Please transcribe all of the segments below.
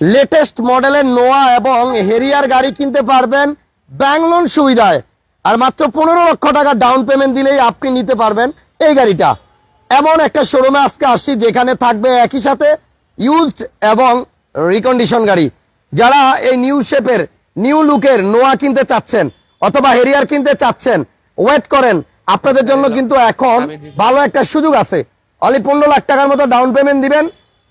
Latest মডেলের নোয়া এবং হেরিয়ার গাড়ি কিনতে পারবেন ব্যাংক লোন সুবিধায়। আর মাত্র পনেরো লক্ষ টাকা ডাউন পেমেন্ট দিলেই আপনি নিতে পারবেন এই গাড়িটা। এমন একটা শোরুমে আজকে আসছি যেখানে থাকবে একই সাথে ইউজড এবং রিকন্ডিশন গাড়ি। যারা এই নিউ শেপের নিউ লুকের নোয়া কিনতে চাচ্ছেন অথবা হেরিয়ার কিনতে চাচ্ছেন ওয়েট করেন। আপনাদের জন্য কিন্তু এখন ভালো একটা সুযোগ আছে। অলি পনেরো লাখ টাকার মতো ডাউন পেমেন্ট দিবেন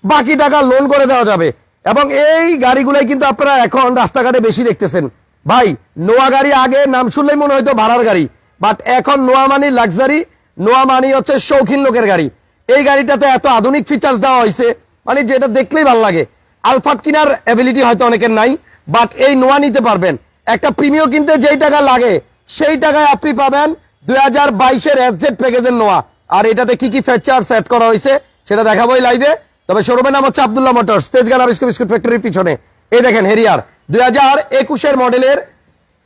বাকি টাকা লোন করে দেওয়া যাবে। এবং এই গাড়িগুলোই কিন্তু আপনারা এখন রাস্তাঘাটে বেশি দেখতেছেন। ভাই, নোয়া গাড়ি আগে নাম শুনলেই মনে হয়তো ভাড়ার গাড়ি, বাট এখন নোয়া মানি লাক্সারি, নোয়া মানি হচ্ছে শৌখিন লোকের গাড়ি। এই গাড়িটাতে এত আধুনিক ফিচার্স দেওয়া হয়েছে মানে যেটা দেখলেই ভালো লাগে। আলফাট কিনার অ্যাবিলিটি হয়তো অনেকের নাই, বাট এই নোয়া নিতে পারবেন। একটা প্রিমিয় কিনতে যেই টাকা লাগে, সেই টাকায় আপনি পাবেন দুই হাজার বাইশের এসজেড প্যাকেজের নোয়া। আর এটাতে কি কি ফিচার সেট করা হয়েছে সেটা দেখাবোই লাইভে তবে শোরুমের নাম হচ্ছে Abdullah motors. Tejgaon biscuit biscuit ফ্যাক্টরির পিছনে। এই দেখেন হেরিয়ার দুই হাজার একুশের মডেলের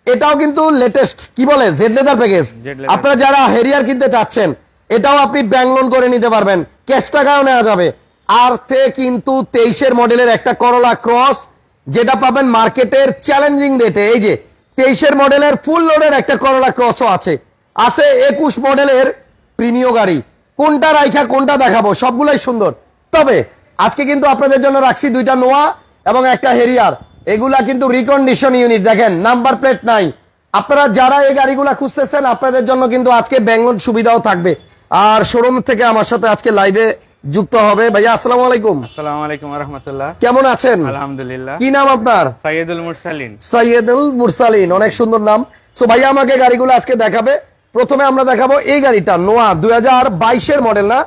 এটাও কিন্তু লেটেস্ট কি বলে? জেড লেদার প্যাকেজ আপনারা যারা হেরিয়ার কিনতে চাচ্ছেন এটাও আপনি ব্যাংক লোন করে নিতে পারবেন। ক্যাশ টাকাও নেওয়া যাবে। আর তে কিন্তু তেইশের মডেলের একটা করলা ক্রস যেটা পাবেন মার্কেটের চ্যালেঞ্জিং রেটে এই যে তেইশের মডেলের ফুল লোডের একটা করলা ক্রসও আছে। আছে একুশ মডেলের প্রিমিয় গাড়ি। কোনটা রাইখা কোনটা দেখাবো সবগুলাই সুন্দর। তবে আজকে কিন্তু আপনাদের জন্য রাখছি দুইটা নোয়া এবং একটা হেরিয়ার। এগুলা কিন্তু রিকন্ডিশন ইউনিট দেখেন নাম্বার প্লেট নাই। আপনারা যারা এই গাড়িগুলা খুঁজতেছেন আপনাদের জন্য কিন্তু আজকে ব্যাঙ্গলোর সুবিধাও থাকবে। আর শোরুম থেকে আমার সাথে আজকে লাইভে যুক্ত হবে। ভাইয়া আসসালামু আলাইকুম। আসসালামু আলাইকুম রহমতুল্লাহ। কেমন আছেন? আলহামদুলিল্লাহ। কি নাম আপনার? সাইয়েদুল মুরসালিন। সৈয়দুল মুরসালিন অনেক সুন্দর নাম। সো ভাইয়া আমাকে গাড়িগুলো আজকে দেখাবে। প্রথমে আমরা দেখাবো এই গাড়িটা নোয়া দুই হাজার বাইশের মডেল না?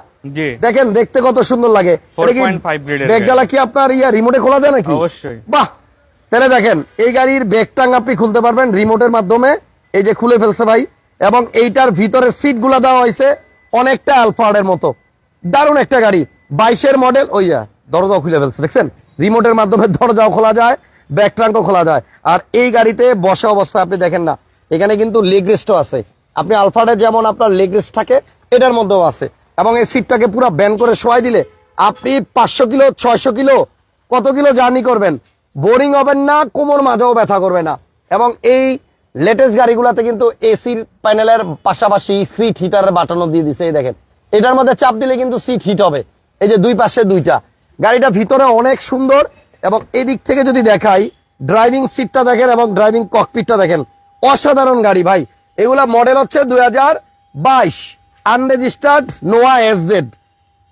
দেখেন দেখতে কত সুন্দর লাগে। এটা কি 4.5 grade এর ব্যাগডালা কি আপনার ইয়া রিমোটে খোলা যায় নাকি? অবশ্যই। বাহ! তাহলে দেখেন এই গাড়ির ব্যাগ টাং আপনি খুলতে পারবেন রিমোটের মাধ্যমে। এই যে খুলে ফেলছে ভাই। এবং এইটার ভিতরে সিটগুলা দেওয়া হয়েছে অনেকটা আলফার্ডের মতো। দারুণ একটা গাড়ি। বাইশের মডেল ওইয়া দরজাও খুলে ফেলছে দেখছেন? রিমোটের মাধ্যমে দরজাও খোলা যায় ব্যাক ট্রাঙ্কও খোলা যায়। আর এই গাড়িতে বসা অবস্থা আপনি দেখেন না এখানে কিন্তু লেগ রেস্টও আছে। আপনি আলফার্ডের যেমন আপনার লেগ রেস্ট থাকে এটার মধ্যেও আছে। এবং এই সিটটাকে পুরো ব্যান করে শোয়াই দিলে আপনি পাঁচশো কিলো, ছয়শো কিলো, কত কিলো জার্নি করবেন? বোরিং হবেন না, কোমর মাঝেও ব্যথা করবে না। এবং এই লেটেস্ট গাড়িগুলোতে কিন্তু এসির প্যানেলের পাশাপাশি সিট হিটারের বাটনও দিয়ে দিছে, এই দেখেন। এটার মধ্যে চাপ দিলে কিন্তু সিট হিট হবে। এই যে দুই পাশে দুইটা। গাড়িটা ভিতরে অনেক সুন্দর এবং এই দিক থেকে যদি দেখাই ড্রাইভিং সিটটা দেখেন এবং ড্রাইভিং ককপিটটা দেখেন। অসাধারণ গাড়ি ভাই। এগুলা মডেল হচ্ছে দুই হাজার বাইশ। আনরেজিস্টার্ড নোয়া এসডেড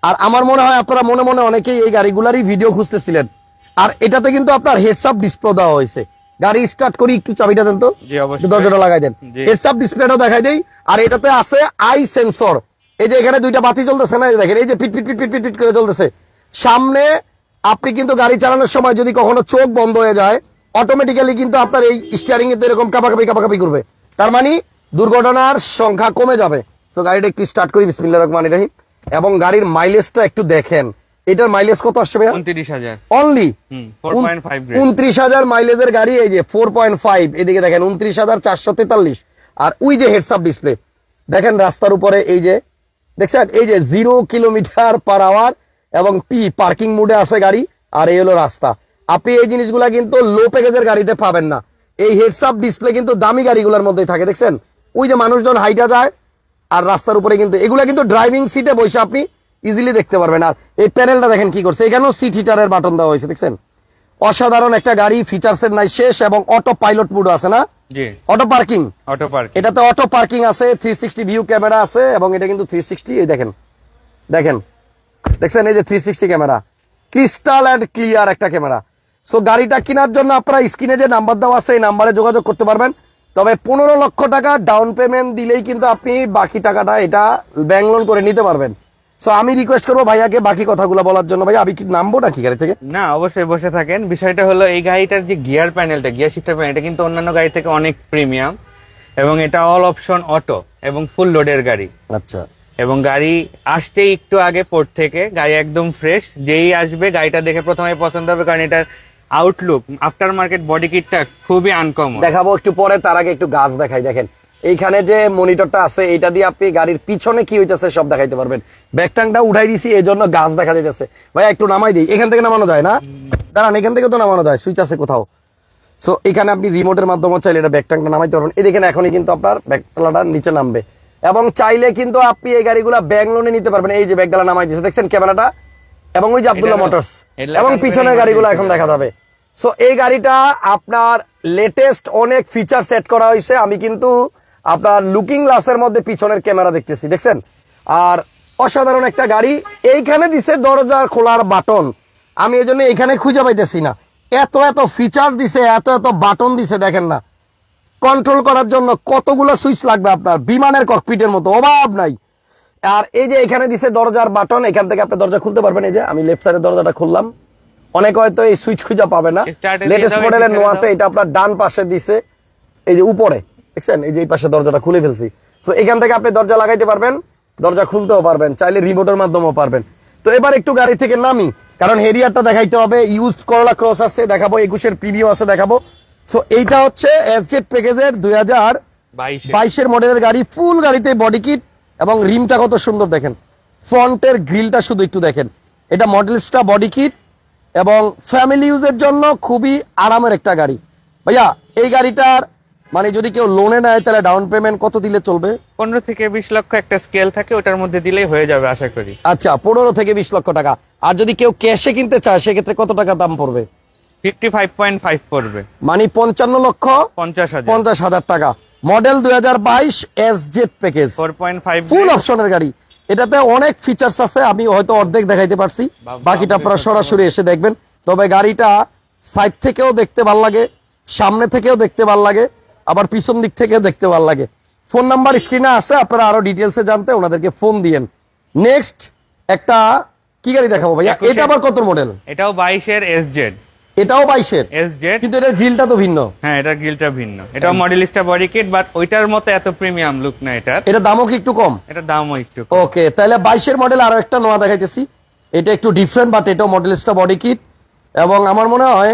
আর আমার মনে হয় আপনারা মনে মনে অনেকেই এই গাড়িগুলারই ভিডিও খুঁজতেছিলেন। আর এটাতে কিন্তু আপনার হেডসআপ ডিসপ্লে দেওয়া হয়েছে। গাড়ি স্টার্ট করি একটু চাবিটা দেন তো। দরজাটা লাগাই দেন। হেডসআপ ডিসপ্লেটাও দেখাই দেই। আর এটাতে আছে আই সেন্সর এই যে এখানে দুইটা বাতি চলতেছে না দেখেন এই যে পিট পিট পিট পিট পিট পিট করে চলতেছে সামনে আপনি কিন্তু গাড়ি চালানোর সময় যদি কখনো চোখ বন্ধ হয়ে যায় অটোমেটিক্যালি কিন্তু আপনার এই স্টিয়ারিং এ এরকম কাপাকাপি কাপাকাপি করবে। তার মানে দুর্ঘটনার সংখ্যা কমে যাবে। তো গাড়িটা একটু স্টার্ট করি বিসমিল্লাহ রহমান রহিম। এবং গাড়ির মাইলেজটা একটু দেখেন। এটার মাইলেজ কত আসছে ভাইয়া? উনত্রিশ হাজার। Only 4.5 grade। উনত্রিশ হাজার মাইলেজের গাড়ি এই যে ফোর পয়েন্ট ফাইভ এদিকে দেখেন উনত্রিশ হাজার চারশো তেতাল্লিশ। আর ওই যে হেডসআপ ডিসপ্লে দেখেন রাস্তার উপরে এই যে দেখছেন? এই যে জিরো কিলোমিটার পার আওয়ার এবং পি পার্কিং মুডে আছে গাড়ি আর এই হলো রাস্তা। আপনি এই জিনিসগুলা কিন্তু লো প্যাকেজের গাড়িতে পাবেন না। এই হেডসআপ ডিসপ্লে কিন্তু দামি গাড়িগুলোর মধ্যেই থাকে দেখছেন? ওই যে মানুষজন হাইটা যায় আর রাস্তার উপরে কিন্তু এগুলা কিন্তু ড্রাইভিং সিটে বসে আপনি ইজিলি দেখতে পারবেন। আর এই প্যানেলটা দেখেন কি করছে এখানেও সিট হিটারের বাটন দেওয়া হয়েছে দেখছেন? অসাধারণ একটা গাড়ি ফিচার্সের নাই শেষ এবং অটো পাইলট মুড আছে না? অটো পার্কিং অটো পার্ক এটাতে অটো পার্কিং আছে থ্রি সিক্সটি ভিউ ক্যামেরা আছে এবং এটা কিন্তু থ্রি সিক্সটি এই দেখেন। দেখেন? দেখছেন? এই যে three sixty camera crystal and clear একটা ক্যামেরা সো গাড়িটা কেনার জন্য আপনারা স্ক্রিনে যে নাম্বার দেওয়া আছে এই নাম্বারে যোগাযোগ করতে পারবেন। তবে পনেরো লক্ষ টাকা ডাউন পেমেন্ট দিলেই কিন্তু আপনি বাকি টাকাটা এটা ব্যাংক লোন করে নিতে পারবেন। সো আমি রিকোয়েস্ট করব ভাইয়াকে বাকি কথাগুলো বলার জন্য। ভাই আমি কি নামবো নাকি গাড়ি থেকে? না অবশ্যই বসে থাকেন। বিষয়টা হলো এই গাড়িটার যে গিয়ার প্যানেলটা গিয়ার শিফটার প্যানেল এটা কিন্তু অন্যান্য গাড়ি থেকে অনেক প্রিমিয়াম এবং এটা অল অপশন অটো এবং ফুল লোডের গাড়ি। আচ্ছা। এবং গাড়ি আসতেই একটু আগে পোর্ট থেকে গাড়ি একদম ফ্রেশ যেই আসবে গাড়িটা দেখে প্রথমে পছন্দ হবে কারণ এটার আউটলুক আফটার মার্কেট বডি কিটটা খুবই আনকমন দেখাবো একটু পরে, তার আগে একটু গাছ দেখাই, দেখেন। এইখানে যে মনিটরটা আছে এটা দিয়ে আপনি গাড়ির পিছনে কি হইতেছে সব দেখাইতে পারবেন। ব্যাকটাংটা উঠাই দিছি এই জন্য গাছ দেখা যাইতেছে। ভাই একটু নামাই দিই। এখান থেকে নামানো যায় না? দাঁড়ান, এখান থেকে তো নামানো যায়, সুইচ আছে কোথাও। সো এখানে আপনি রিমোটের মাধ্যমে চাইলে এটা ব্যাকটাংটা নামাইতে পারবেন। দেখেন, এখনই কিন্তু আপনার ব্যাকটালাটা নিচে নামবে। এবং চাইলে কিন্তু আপনি এই গাড়িগুলো ব্যাংক লোনে নিতে পারবেন। এই যে ব্যাগডালা নামাই দিয়েছে দেখছেন ক্যামেরাটা? এবং ওই যে আব্দুল্লাহ মোটরস। এবং পিছনের গাড়িগুলো এখন দেখা যাবে সো এই গাড়িটা আপনার লেটেস্ট অনেক ফিচার সেট করা হয়েছে। আমি কিন্তু আপনার লুকিং গ্লাসের মধ্যে পিছনের ক্যামেরা দেখতেছি দেখছেন? আর অসাধারণ একটা গাড়ি। এইখানে দিছে দরজা খোলার বাটন। আমি এই জন্য এখানে খুঁজে পাইতেছি না। এত এত ফিচার দিছে এত এত বাটন দিছে দেখেন না। কন্ট্রোল করার জন্য কতগুলো সুইচ লাগবে আপনার? বিমানের ককপিটের মতো অভাব নাই। আর এই যে এখানে দিছে দরজার বাটন এখান থেকে আপনি দরজা খুলতে পারবেন। এই যে আমি লেফট সাইডের দরজাটা খুললাম। অনেক হয়তো এই সুইচ খুঁজে পাবে না। লেটেস্ট মডেলের নোয়াতে এটা আপনার ডান পাশে দিছে। এই যে উপরে দেখছেন? এই যে এই পাশে দরজাটা খুলে ফেলছি। তো এখান থেকে আপনি দরজা লাগাইতে পারবেন। দরজা খুলতেও পারবেন। চাইলে রিমোটের মাধ্যমেও পারবেন। তো এবার একটু গাড়ি থেকে নামি। কারণ হেরিয়ারটা দেখাইতে হবে। ইউজ করলা ক্রস আছে দেখাবো। একুশের প্রিভিউ আছে দেখাবো। সো এইটা হচ্ছে এসজেড প্যাকেজের দুই হাজার বাইশের। মডেলের গাড়ি। ফুল গাড়িতে বডি কিট এবং রিমটা কত সুন্দর দেখেন। ফ্রন্টের গ্রিলটা শুধু একটু দেখেন। এটা মডেলসটা বডি কিট এবং ফ্যামিলি ইউজের জন্য খুবই আরামের একটা গাড়ি। ভাইয়া এই গাড়িটার মানে যদি কেউ লোনে নেয় তাহলে ডাউন পেমেন্ট কত দিলে চলবে? পনেরো থেকে বিশ লক্ষ একটা স্কেল থাকে ওটার মধ্যে দিলেই হয়ে যাবে আশা করি। আচ্ছা পনেরো থেকে বিশ লক্ষ টাকা। আর যদি কেউ ক্যাশে কিনতে চায় সেক্ষেত্রে কত টাকা দাম পড়বে? ফিফটি ফাইভ পয়েন্ট ফাইভ পড়বে। মানে পঞ্চান্ন লক্ষ পঞ্চাশ হাজার। পঞ্চাশ হাজার টাকা। মডেল দুই হাজার বাইশ এস জেড প্যাকেজ ফুল অপশনের গাড়ি। এটাতে অনেক ফিচার্স আছে আমি হয়তো অর্ধেক দেখাইতে পারছি। বাকিটা আপনারা সরাসরি এসে দেখবেন। তবে গাড়িটা সাইড থেকেও দেখতে ভালো লাগে সামনে থেকেও দেখতে ভালো লাগে আবার পিছন দিক থেকেও দেখতে ভালো লাগে। ফোন নাম্বার স্ক্রিনে আছে আপনারা আরও ডিটেলসে জানতে ওনাদেরকে ফোন দিয়েন। নেক্সট একটা কি গাড়ি দেখাবো ভাইয়া? এটা আবার কত মডেল এটাও বাইশের এস জেড এটাও বাইশের। কিন্তু এটার গ্রিলটা তো ভিন্ন। হ্যাঁ এটা গিলটা ভিন্ন। এটাও মডেলিস্টা বডি কিট বাট ওইটার মতো এত প্রিমিয়াম লুক না এটার। এটা দামও কি একটু কম? এটা দামও একটু কম। ওকে তাহলে বাইশের মডেল আরও একটা নোয়া দেখাইতেছি। এটা একটু ডিফারেন্ট বাট এটাও মডেলিস্টা বডি কিট এবং আমার মনে হয়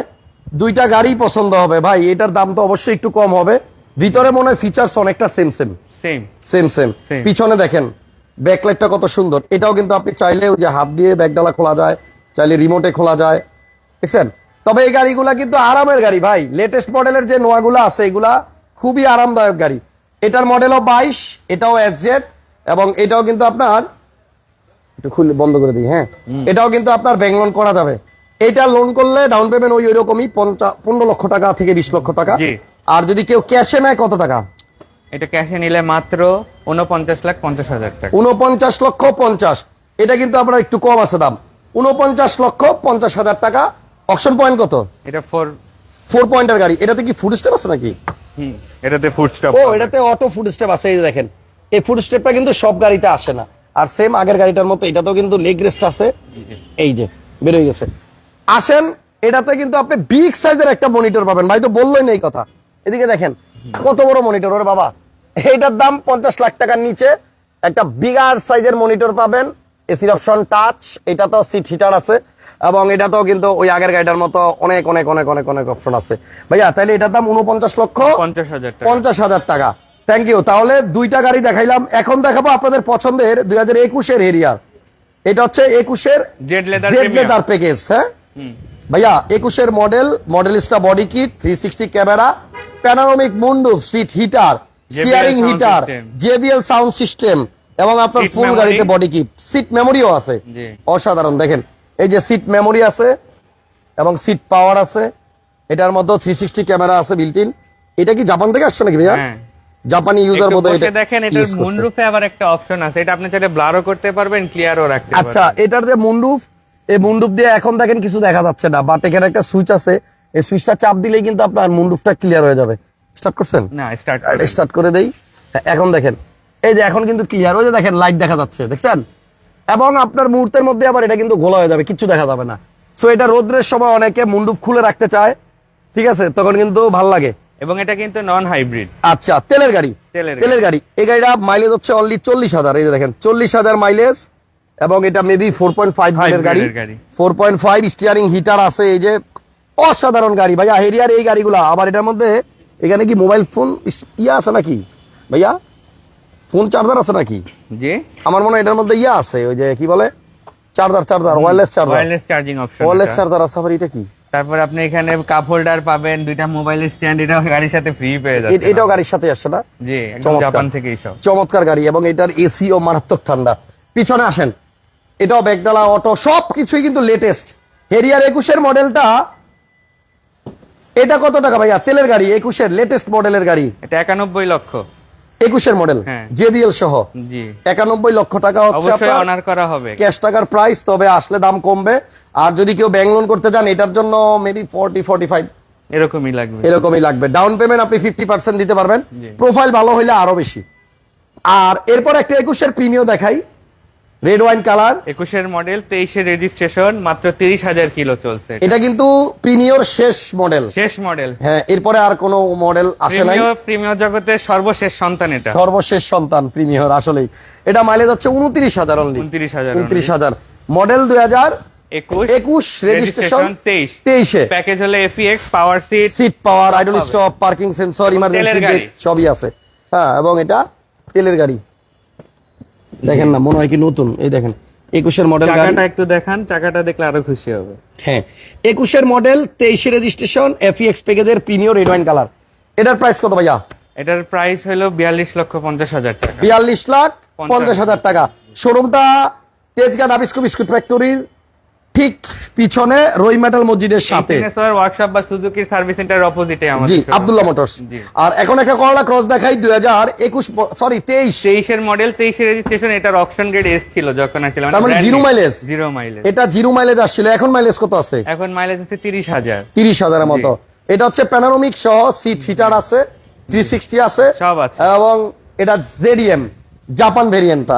দুইটা গাড়ি পছন্দ হবে। ভাই এটার দাম তো অবশ্যই একটু কম হবে। ভিতরে মনে হয় ফিচার্স অনেকটা same same same same same পিছনে দেখেন ব্যাকলাইটটা কত সুন্দর। এটাও কিন্তু আপনি চাইলে ওই যে হাত দিয়ে ব্যাগডালা খোলা যায় চাইলে রিমোটে খোলা যায়। দেখছেন? তবে এই গাড়িগুলা কিন্তু আরামের গাড়ি ভাই। লেটেস্ট মডেলের যে নোয়াগুলো আছে এগুলা খুবই আরামদায়ক গাড়ি। এটার মডেলও বাইশ এটাও এক্সজেট এবং এটাও কিন্তু আপনার একটু খুলে বন্ধ করে দিই হ্যাঁ? এটাও কিন্তু আপনার ব্যাংক লোন করা যাবে। এটা লোন করলে ডাউন পেমেন্ট ওই ওইরকমই পনেরো লক্ষ টাকা থেকে বিশ লক্ষ টাকা। আর যদি কেউ ক্যাশে নেয় কত টাকা? এটা ক্যাশে নিলে মাত্র উনপঞ্চাশ লাখ পঞ্চাশ হাজার টাকা। উনপঞ্চাশ লক্ষ পঞ্চাশ। এটা কিন্তু আপনার একটু কম আছে দাম। উনপঞ্চাশ লক্ষ পঞ্চাশ হাজার টাকা। অপশন পয়েন্ট কত? এটা ফোর ফোর পয়েন্টের গাড়ি। এটাতে কি ফুড স্টেপ আছে নাকি? হুম এটাতে ফুড স্টপ ও এটাতে অটো ফুড স্টেপ আছে এই যে দেখেন। এই ফুড স্টেপটা কিন্তু সব গাড়িতে আসে না। আর সেম আগের গাড়িটার মতো এটাতেও কিন্তু লেগ রেস্ট আছে। এই যে বেরোয় গেছে। আসেন এটাতে কিন্তু আপনি বিগ সাইজের একটা মনিটর পাবেন। ভাই তো বললোই না এই কথা। এদিকে দেখেন কত বড় মনিটর ওরে বাবা। এইটার দাম পঞ্চাশ লাখ টাকার নিচে। একটা বিগার সাইজের মনিটর পাবেন। এসির অপশন টাচ এটা তো সিট হিটার আছে। এবং এটা তো কিন্তু ওই আগের গাড়িটার মতো অনেক অনেক অনেক অনেক অনেক অপশন আছে। ভাইয়া তাহলে এটার দাম উনপঞ্চাশ লক্ষ পঞ্চাশ হাজার টাকা। পঞ্চাশ হাজার টাকা। থ্যাংক ইউ তাহলে দুইটা গাড়ি দেখাইলাম। এখন দেখাবো আপনাদের পছন্দের দুই হাজার একুশের হেরিয়ার এটা হচ্ছে একুশের জেড লেদার প্যাকেজ হ্যাঁ? ভাইয়া একুশের model Modellista body kit three sixty camera panoramic moonroof seat heater steering heater. JBL sound system এবং আপনার ফুল গাড়িতে বডি কিট সিট মেমোরিও আছে। অসাধারণ দেখেন। এই যে সিট মেমোরি আছে এবং সিট পাওয়ার আছে এটার মধ্যে থ্রি সিক্সটি ক্যামেরা আছে বিল্টিন এটা কি জাপান থেকে আসছে নাকি ভাইয়া? হ্যাঁ। জাপানি ইউজার একটু মতো এটা দেখেন এটার মুনরুফে আবার একটা অপশন আছে। এটা আপনি চাইলে ব্লারও করতে পারবেন ক্লিয়ারও রাখতে আচ্ছা এটার যে মুন্ডুফ এই মুন্ডুফ দিয়ে এখন দেখেন কিছু দেখা যাচ্ছে না বাট এখানে একটা সুইচ আছে। এই সুইচটা চাপ দিলেই কিন্তু আপনার মুন্ডুফটা ক্লিয়ার হয়ে যাবে। স্টার্ট করছেন? না স্টার্ট স্টার্ট করে দেই। হ্যাঁ, এখন দেখেন এই যে এখন কিন্তু ক্লিয়ার ওই যে দেখেন লাইট দেখা যাচ্ছে দেখছেন? এবং আপনার মুহূর্তের মধ্যে আবার এটা কিন্তু ঘোলা হয়ে যাবে কিছু দেখা যাবে না। সো এটা রোদ্রের সময় অনেকে মুন্ডুপ খুলে রাখতে চায় ঠিক আছে? তখন কিন্তু ভালো লাগে। এবং এটা কিন্তু নন হাইব্রিড আচ্ছা তেলের গাড়ি। তেলের গাড়ি। এই গাড়িটা মাইলেজ হচ্ছে অনলি চল্লিশ হাজার। এই যে দেখেন চল্লিশ হাজার মাইলেজ এবং এটা মেবি ফোর পয়েন্ট ফাইভ এর গাড়ি। Four point five steering heater আছে এই যে অসাধারণ গাড়ি। ভাইয়া হেরিয়ার এই গাড়িগুলো আবার এটার মধ্যে এখানে কি মোবাইল ফোন ইয়া আছে নাকি? ভাইয়া ফোন চার্জার আছে নাকি? জি। আমার মনে হয় এটার মধ্যে ইয়া আছে ওই যে কি বলে? Charger charger wireless charger. Wireless charging option wireless charger আছে আবার এটা কি? তারপর আপনি এখানে কাপ হোল্ডার পাবেন দুইটা মোবাইলের স্ট্যান্ড এটাও গাড়ির সাথে ফ্রি পেয়ে যাচ্ছে এটাও গাড়ির সাথে আসছে না? জি। জাপান থেকেই সব। চমৎকার গাড়ি এবং এটার এসি ও মারাত্মক ঠান্ডা। পিছনে আসেন। এটাও ব্যাগডালা অটো সব কিছুই কিন্তু লেটেস্ট হেরিয়ার একুশের মডেলটা এটা কত টাকা ভাইয়া? তেলের গাড়ি একুশের লেটেস্ট মডেলের গাড়ি। এটা একানব্বই লক্ষ। একুশের মডেল হ্যাঁ। জেবিএল সহ। একানব্বই লক্ষ টাকা হচ্ছে অনার করা হবে। ক্যাশ টাকার প্রাইস তবে আসলে দাম কমবে। আর যদি কেউ ব্যাংক লোন করতে চান এটার জন্য মেবি ফোরটি ফোরটি ফাইভ এরকমই লাগবে। এরকমই লাগবে। ডাউন পেমেন্ট আপনি ফিফটি পার্সেন্ট দিতে পারবেন। প্রোফাইল ভালো হইলে আরও বেশি। আর এরপর একটা একুশের প্রিমিয় দেখাই। রেড ওয়াইন কালার একুশের মডেল তেইশের রেজিস্ট্রেশন মাত্র তিরিশ হাজার কিলো চলছে। এটা। কিন্তু প্রিমিয়র শেষ মডেল শেষ মডেল হ্যাঁ এরপরে আর কোনো মডেল আসে নাই। প্রিমিয় প্রিমিয় জগতের সর্বশেষ সন্তান এটা। সর্বশেষ সন্তান প্রিমিয়র আসলেই। এটা মাইলেজ হচ্ছে উনত্রিশ হাজার অনলি উনত্রিশ হাজার উনত্রিশ হাজার। মডেল দুই হাজার একুশ রেজিস্ট্রেশন তেইশ। তেইশে। প্যাকেজ হলে FEX power seat seat power idle stop parking sensor emergency brake. সবই আছে। হ্যাঁ এবং এটা তেলের গাড়ি। দেখেন না মনে হয় কি নতুন? এই দেখেন একুশের মডেল চাকাটা একটু দেখান চাকাটা দেখলে আরও খুশি হবে। হ্যাঁ একুশের মডেল তেইশে রেজিস্ট্রেশন এফিএক্স প্যাকেজের প্রিমিয়র রেড ওয়াইন কালার এটার প্রাইস কত ভাইয়া? এটার প্রাইস হলো বিয়াল্লিশ লক্ষ পঞ্চাশ হাজার টাকা। বিয়াল্লিশ লাখ পঞ্চাশ। পঞ্চাশ হাজার টাকা। শোরুমটা তেজগাঁ নাবিস্কো বিস্কুট ফ্যাক্টরির ঠিক পিছনে রই মেটাল মসজিদের সাথে। ওয়ার্কশপ বা সুজুকি সার্ভিস অপোজিটে জি আমাদের। আব্দুল্লাহ মোটরস আর এখন একটা করলা ক্রস দেখাই দুই হাজার একুশ সরি তেইশ। তেইশের মডেল তেইশের রেজিস্ট্রেশন এটার অপশন গ্রেড এস ছিল যখন আসছিল তার মানে zero mileage? জিরো মাইলেজ এটা জিরো মাইলেজ আসছিল এখন মাইলেজ কত আছে? এখন মাইলেজ হচ্ছে তিরিশ হাজার। তিরিশ হাজারের মতো। এটা হচ্ছে প্যানারোমিক সহ সিট হিটার আছে থ্রি সিক্সটি আছে সব আছে। এবং এটা জেডিএম জাপান ভেরিয়েন্টটা।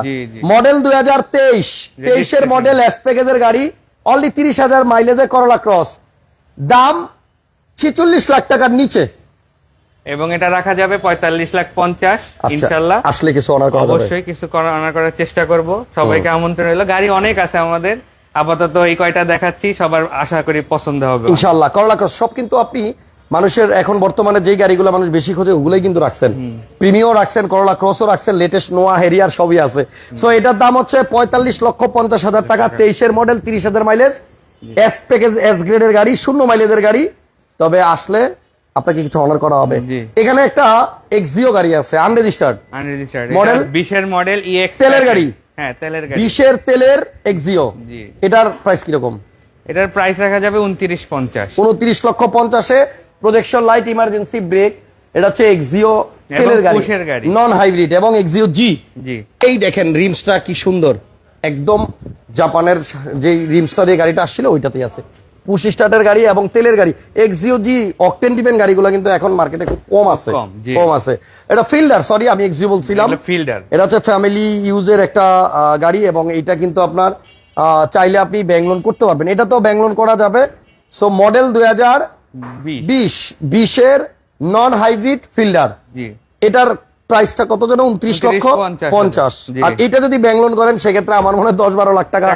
মডেল দুই হাজার তেইশ। তেইশের মডেল এস প্যাকেজের গাড়ি অনলি তিরিশ হাজার মাইলেজে করলা ক্রস দাম ছেচল্লিশ লাখ টাকার নিচে। এবং এটা রাখা যাবে পঁয়তাল্লিশ লাখ পঞ্চাশ আচ্ছা ইনশাল্লাহ। আসলে কিছু অনার করা অবশ্যই কিছু অনার করার চেষ্টা করব। সবাইকে আমন্ত্রণ হলো গাড়ি অনেক আছে আমাদের। আপাতত এই কয়টা দেখাচ্ছি সবার আশা করি পছন্দ হবে। ইনশাল্লাহ করলা ক্রস সব কিন্তু আপনি মানুষের এখন বর্তমানে যেই গাড়িগুলো মানুষ বেশি খোঁজে ওগুলোই কিন্তু রাখছেন। প্রিমিও রাখছেন করলা ক্রসও রাখছেন লেটেস্ট নোয়া হেরিয়ার সবই আছে। সো এটার দাম হচ্ছে পঁয়তাল্লিশ লক্ষ পঞ্চাশ হাজার টাকা তেইশের মডেল তিরিশ হাজার মাইলেজ এস প্যাকেজ এস গ্রেডের গাড়ি শূন্য মাইলেজের গাড়ি। তবে আসলে আপনাকে কিছু অনার করা হবে। এখানে একটা এক্সিও গাড়ি আছে আনরেজিস্টার্ড Model? বিশের মডেল ইএক্স তেলের গাড়ি? হ্যাঁ তেলের গাড়ি। বিশের তেলের এক্সিও এটার প্রাইস কীরকম? এটার প্রাইস রাখা যাবে উনত্রিশ পঞ্চাশ। উনত্রিশ লক্ষ পঞ্চাশে প্রজেকশন লাইট ইমার্জেন্সি ব্রেক এটা হচ্ছে এক্সিও তেলের গাড়ি। নন হাইব্রিড এবং এক্সিও জি জি। এই দেখেন রিমসটা কি সুন্দর। একদম জাপানের যে রিমসটা দিয়ে গাড়িটা আসছিল ওইটাতেই আছে। পুশ স্টার্টের গাড়ি এবং তেলের গাড়ি। এক্সিও জি অকটেন ডিপেন গাড়িগুলো কিন্তু এখন মার্কেটে খুব কম আছে। কম, আছে। এটা ফিল্ডার সরি আমি এক্সিও বলছিলাম। ফিল্ডার এটা হচ্ছে ফ্যামিলি ইউজের একটা গাড়ি এবং এটা কিন্তু আপনার চাইলে আপনি ব্যাংক লোন করতে পারবেন। এটা তো ব্যাংক লোন করা যাবে। সো মডেল দুই হাজার বিশ। বিশ। বিশের নন হাইব্রিড ফিল্ডার এটার প্রাইসটা কত যেন? উনত্রিশ লক্ষ পঞ্চাশ আর এটা যদি ব্যাংক লোন করেন সেক্ষেত্রে আমার মনে হয় দশ বারো লাখ টাকা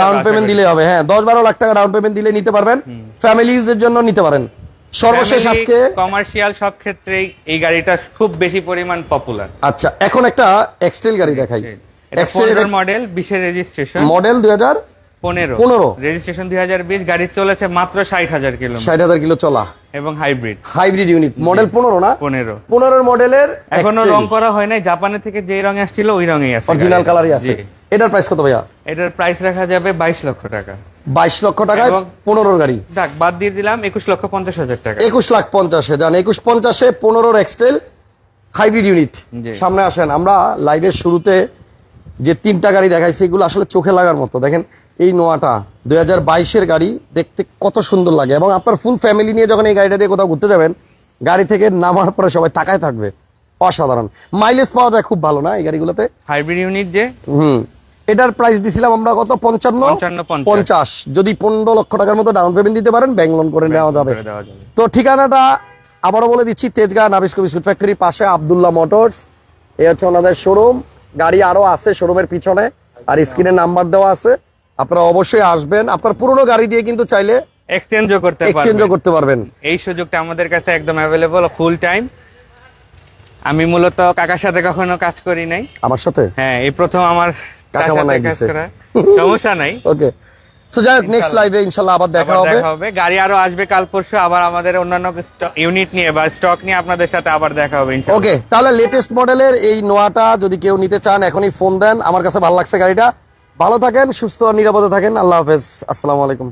ডাউন পেমেন্ট দিলে হবে। হ্যাঁ দশ বারো লাখ টাকা ডাউন পেমেন্ট দিলে নিতে পারবেন। ফ্যামিলি ইউজের জন্য নিতে পারেন। সর্বশেষ আজকে কমার্শিয়াল সব ক্ষেত্রেই এই গাড়িটা খুব বেশি পরিমাণ পপুলার আচ্ছা এখন একটা এক্সটেল গাড়ি দেখাই। এক্সটেল মডেল বিশের রেজিস্ট্রেশন মডেল দুই হাজার পনেরো। 15 রেজিস্ট্রেশন দুই হাজার বিশ গাড়ি চলেছে মাত্র ষাট হাজার কিলো ষাট হাজার কিলো চলা। এবং হাইব্রিড হাইব্রিড ইউনিট মডেল পনেরো না? পনেরো। পনেরোর মডেলের এখনও রং করা হয় নাই। জাপানে থেকে যে রং আসছিল ওই রঙেই আছে অরিজিনাল কালারই আছে। এটার প্রাইস কত ভাইয়া? এটার প্রাইস রাখা যাবে বাইশ লক্ষ টাকা। বাইশ লক্ষ টাকায় এবং- পনেরোর গাড়ি। দেখ বাদ দিয়ে দিলাম একুশ লক্ষ পঞ্চাশ হাজার টাকা। একুশ লাখ পঞ্চাশে যান একুশ পঞ্চাশে পনেরোর এক্সটেল হাইব্রিড ইউনিট। সামনে আসেন আমরা লাইভের শুরুতে যে তিনটা গাড়ি দেখাইছি এগুলো আসলে চোখে লাগার মতো। দেখেন এই নোয়াটা দুই হাজার বাইশের গাড়ি দেখতে কত সুন্দর লাগে। এবং আপনার ফুল ফ্যামিলি নিয়ে যখন এই গাড়িটা দিয়ে কোথাও ঘুরতে যাবেন গাড়ি থেকে নামার পরে সবাই তাকায় থাকবে। অসাধারণ। মাইলেজ পাওয়া যায় খুব ভালো না এই গাড়িগুলোতে? হাইব্রিড ইউনিট যে? হুম। এটার প্রাইস দিছিলাম আমরা কত? পঞ্চান্ন? পঞ্চাশ। যদি পনেরো লক্ষ টাকার মতো ডাউন পেমেন্ট দিতে পারেন ব্যাংক লোন করে নেওয়া যাবে। তো ঠিকানাটা আবারও বলে দিচ্ছি তেজগাঁ নাবিস্কো বিস্কুট ফ্যাক্টরির পাশে আবদুল্লাহ মোটরস এ হচ্ছে ওনাদের শোরুম গাড়ি আরও আছে শোরুমের পিছনে আর স্ক্রিনে নাম্বার দেওয়া আছে। আপনারা অবশ্যই আসবেন। আপনার পুরনো গাড়ি দিয়ে কিন্তু চাইলে এক্সচেঞ্জও করতে এক্সচেঞ্জও করতে পারবেন। এই সুযোগটা আমাদের কাছে একদম অ্যাভেলেবল ফুল টাইম আমি মূলত কাকার সাথে কখনো কাজ করি নাই। আমার সাথে? হ্যাঁ এই প্রথম আমার কাকা বানাই দিছে। সমস্যা নাই। ওকে তো যাই হোক নেক্সট লাইভে ইনশাল্লাহ আবার দেখা হবে। দেখা হবে। গাড়ি আরও আসবে কাল পরশু আবার আমাদের অন্যান্য ইউনিট নিয়ে বা স্টক নিয়ে আপনাদের সাথে আবার দেখা হবে ইনশাআল্লাহ। ওকে তাহলে লেটেস্ট মডেলের এই নোয়াটা যদি কেউ নিতে চান এখনই ফোন দেন। আমার কাছে ভালো লাগছে গাড়িটা। ভালো থাকেন সুস্থ আর নিরাপদে থাকেন। আল্লাহ হাফেজ। আসসালামু আলাইকুম।